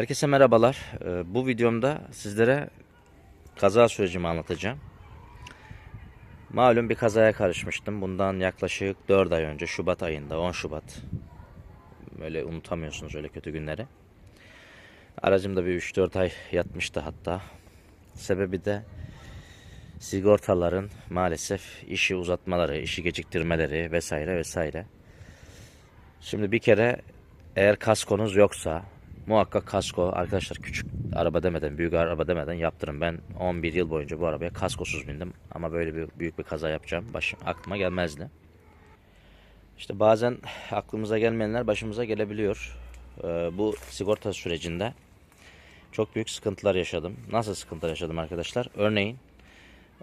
Herkese merhabalar. Ee, Bu videomda sizlere kaza sürecimi anlatacağım. Malum bir kazaya karışmıştım. Bundan yaklaşık 4 ay önce Şubat ayında 10 Şubat. Böyle unutamıyorsunuz öyle kötü günleri. Aracımda bir 3-4 ay yatmıştı hatta. Sebebi de sigortaların maalesef işi uzatmaları, işi geciktirmeleri vesaire vesaire. Şimdi bir kere eğer kaskonuz yoksa muhakkak kasko arkadaşlar küçük araba demeden büyük araba demeden yaptırın. Ben 11 yıl boyunca bu arabaya kaskosuz bindim ama böyle bir büyük bir kaza yapacağım başım aklıma gelmezdi. İşte bazen aklımıza gelmeyenler başımıza gelebiliyor. Ee, bu sigorta sürecinde çok büyük sıkıntılar yaşadım. Nasıl sıkıntılar yaşadım arkadaşlar? Örneğin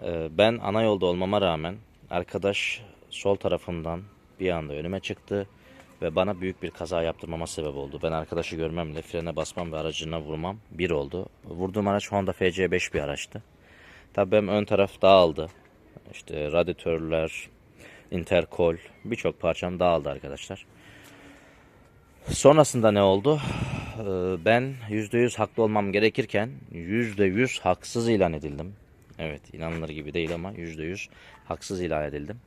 e, ben ana yolda olmama rağmen arkadaş sol tarafımdan bir anda önüme çıktı ve bana büyük bir kaza yaptırmama sebep oldu. Ben arkadaşı görmemle frene basmam ve aracına vurmam bir oldu. Vurduğum araç Honda FC5 bir araçtı. Tabii benim ön taraf dağıldı. İşte radyatörler, interkol birçok parçam dağıldı arkadaşlar. Sonrasında ne oldu? Ee, Ben %100 haklı olmam gerekirken %100 haksız ilan edildim. Evet inanılır gibi değil ama %100 haksız ilan edildim.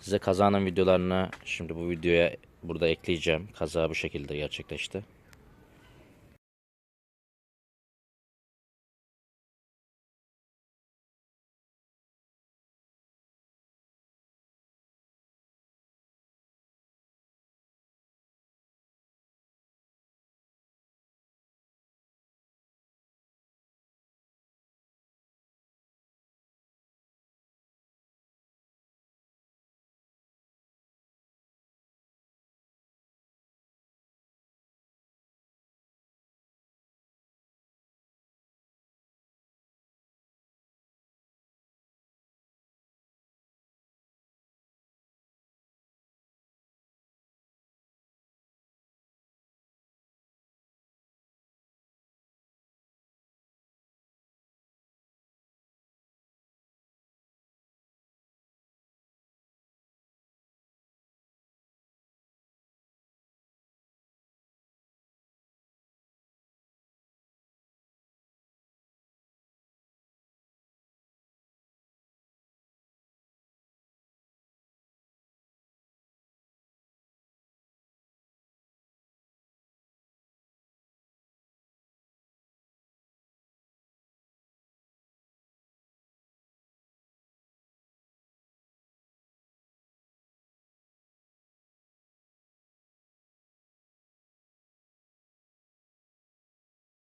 Size kazanın videolarını şimdi bu videoya burada ekleyeceğim. Kaza bu şekilde gerçekleşti.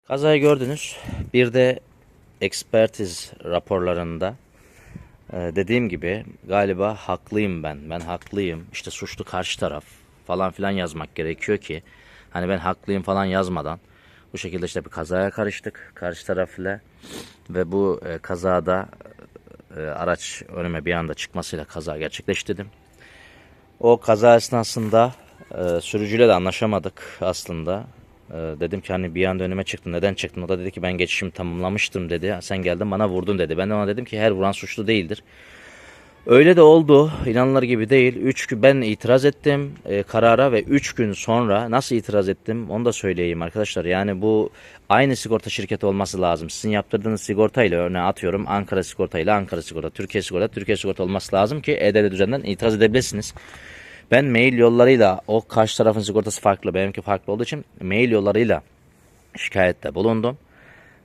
Kazayı gördünüz. Bir de ekspertiz raporlarında e, dediğim gibi galiba haklıyım ben. Ben haklıyım. İşte suçlu karşı taraf falan filan yazmak gerekiyor ki hani ben haklıyım falan yazmadan bu şekilde işte bir kazaya karıştık karşı taraf ile ve bu e, kazada e, araç önüme bir anda çıkmasıyla kaza gerçekleştirdim. O kaza esnasında sürücüyle de anlaşamadık aslında. E, dedim ki hani bir anda önüme çıktın neden çıktın? O da dedi ki ben geçişimi tamamlamıştım dedi. Sen geldin bana vurdun dedi. Ben de ona dedim ki her vuran suçlu değildir. Öyle de oldu. İnanılır gibi değil. 3 gün ben itiraz ettim e, karara ve 3 gün sonra nasıl itiraz ettim onu da söyleyeyim arkadaşlar. Yani bu aynı sigorta şirketi olması lazım. Sizin yaptırdığınız sigorta ile örneğin atıyorum Ankara sigorta ile Ankara sigorta, Türkiye sigorta, Türkiye sigorta olması lazım ki EDL düzenden itiraz edebilirsiniz. Ben mail yollarıyla o karşı tarafın sigortası farklı benimki farklı olduğu için mail yollarıyla şikayette bulundum.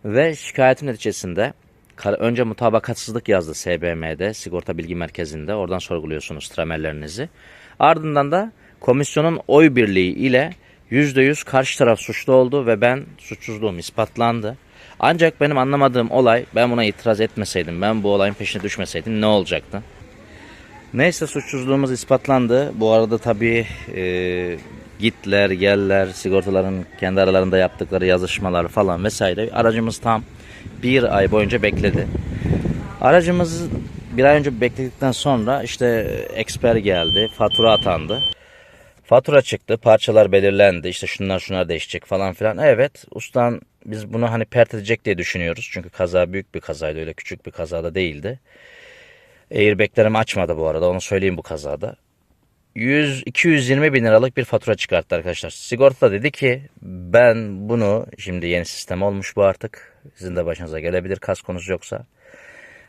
Ve şikayetin neticesinde önce mutabakatsızlık yazdı SBM'de sigorta bilgi merkezinde oradan sorguluyorsunuz tramerlerinizi. Ardından da komisyonun oy birliği ile %100 karşı taraf suçlu oldu ve ben suçsuzluğum ispatlandı. Ancak benim anlamadığım olay ben buna itiraz etmeseydim ben bu olayın peşine düşmeseydim ne olacaktı? Neyse suçsuzluğumuz ispatlandı. Bu arada tabii e, gitler, geller, sigortaların kendi aralarında yaptıkları yazışmalar falan vesaire. Aracımız tam bir ay boyunca bekledi. Aracımız bir ay önce bekledikten sonra işte eksper geldi, fatura atandı. Fatura çıktı, parçalar belirlendi. İşte şunlar şunlar değişecek falan filan. Evet, ustan biz bunu hani pert edecek diye düşünüyoruz. Çünkü kaza büyük bir kazaydı, öyle küçük bir kazada değildi. Airbag'lerimi açmadı bu arada onu söyleyeyim bu kazada. 100 220 bin liralık bir fatura çıkarttı arkadaşlar. Sigorta dedi ki ben bunu şimdi yeni sistem olmuş bu artık. Sizin de başınıza gelebilir kaskonuz yoksa.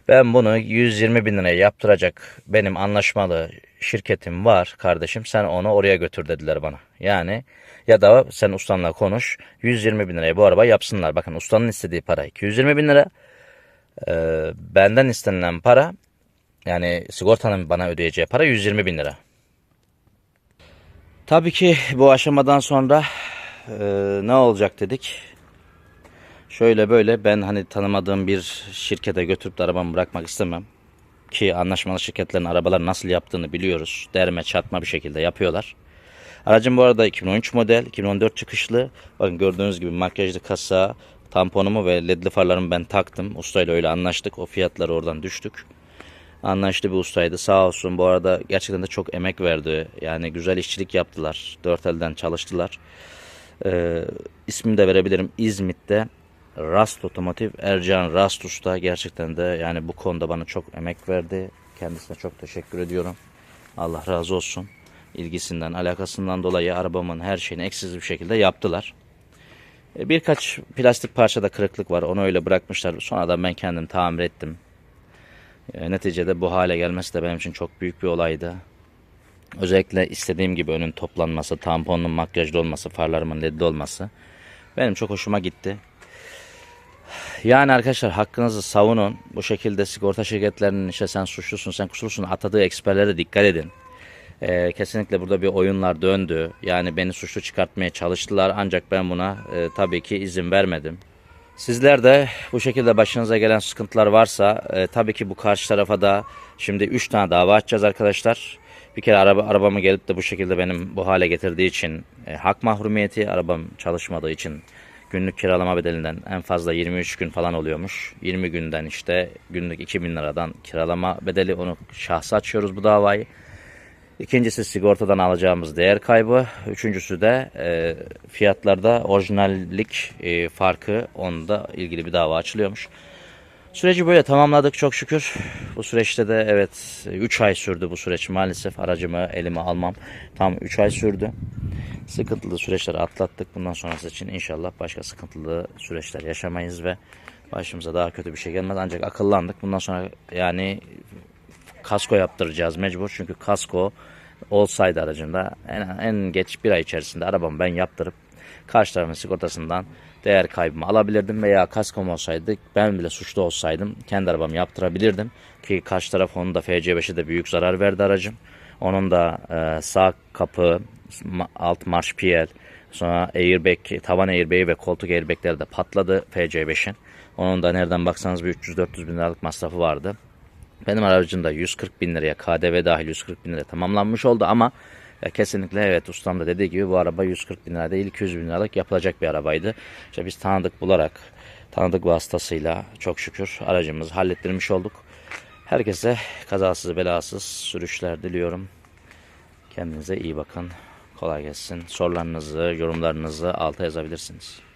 Ben bunu 120 bin liraya yaptıracak benim anlaşmalı şirketim var kardeşim sen onu oraya götür dediler bana. Yani ya da sen ustanla konuş 120 bin liraya bu araba yapsınlar. Bakın ustanın istediği para 220 bin lira. Ee, benden istenilen para yani sigortanın bana ödeyeceği para 120 bin lira. Tabii ki bu aşamadan sonra e, ne olacak dedik. Şöyle böyle ben hani tanımadığım bir şirkete götürüp de arabamı bırakmak istemem. Ki anlaşmalı şirketlerin arabalar nasıl yaptığını biliyoruz. Derme çatma bir şekilde yapıyorlar. Aracım bu arada 2013 model, 2014 çıkışlı. Bakın gördüğünüz gibi makyajlı kasa, tamponumu ve ledli farlarımı ben taktım. Ustayla öyle anlaştık. O fiyatları oradan düştük. Anlaşlı bir ustaydı sağ olsun. Bu arada gerçekten de çok emek verdi. Yani güzel işçilik yaptılar. Dört elden çalıştılar. Ee, ismini de verebilirim. İzmit'te Rast Otomotiv Ercan Rast Usta gerçekten de yani bu konuda bana çok emek verdi. Kendisine çok teşekkür ediyorum. Allah razı olsun. İlgisinden, alakasından dolayı arabamın her şeyini eksiksiz bir şekilde yaptılar. E, Birkaç plastik parçada kırıklık var. Onu öyle bırakmışlar. Sonradan ben kendim tamir ettim. E, Neticede bu hale gelmesi de benim için çok büyük bir olaydı. Özellikle istediğim gibi önün toplanması, tamponun makyajlı olması, farlarımın ledli olması benim çok hoşuma gitti. Yani arkadaşlar hakkınızı savunun. Bu şekilde sigorta şirketlerinin işte sen suçlusun, sen kusurlusun atadığı eksperlere dikkat edin. Ee, kesinlikle burada bir oyunlar döndü. Yani beni suçlu çıkartmaya çalıştılar ancak ben buna e, tabii ki izin vermedim. Sizler de bu şekilde başınıza gelen sıkıntılar varsa e, tabii ki bu karşı tarafa da şimdi 3 tane dava açacağız arkadaşlar. Bir kere araba arabamı gelip de bu şekilde benim bu hale getirdiği için e, hak mahrumiyeti, arabam çalışmadığı için günlük kiralama bedelinden en fazla 23 gün falan oluyormuş. 20 günden işte günlük 2000 liradan kiralama bedeli onu şahsa açıyoruz bu davayı. İkincisi sigortadan alacağımız değer kaybı. Üçüncüsü de e, fiyatlarda orijinallik e, farkı onda ilgili bir dava açılıyormuş. Süreci böyle tamamladık çok şükür. Bu süreçte de evet 3 ay sürdü bu süreç maalesef aracımı elime almam tam 3 ay sürdü. Sıkıntılı süreçleri atlattık. Bundan sonrası için inşallah başka sıkıntılı süreçler yaşamayız ve başımıza daha kötü bir şey gelmez. Ancak akıllandık. Bundan sonra yani kasko yaptıracağız mecbur. Çünkü kasko olsaydı aracında en, en geç bir ay içerisinde arabamı ben yaptırıp karşı tarafın sigortasından değer kaybımı alabilirdim veya kaskom olsaydı ben bile suçlu olsaydım kendi arabamı yaptırabilirdim ki karşı taraf onun da FC5'e de büyük zarar verdi aracım. Onun da e, sağ kapı, alt marş PL, sonra airbag, tavan airbag'i ve koltuk airbag'leri de patladı FC5'in. Onun da nereden baksanız bir 300-400 bin liralık masrafı vardı. Benim aracım da 140 bin liraya KDV dahil 140 bin liraya tamamlanmış oldu ama ya kesinlikle evet ustam da dediği gibi bu araba 140 bin lira değil 200 bin liralık yapılacak bir arabaydı. İşte biz tanıdık bularak tanıdık vasıtasıyla çok şükür aracımızı hallettirmiş olduk. Herkese kazasız belasız sürüşler diliyorum. Kendinize iyi bakın. Kolay gelsin. Sorularınızı, yorumlarınızı alta yazabilirsiniz.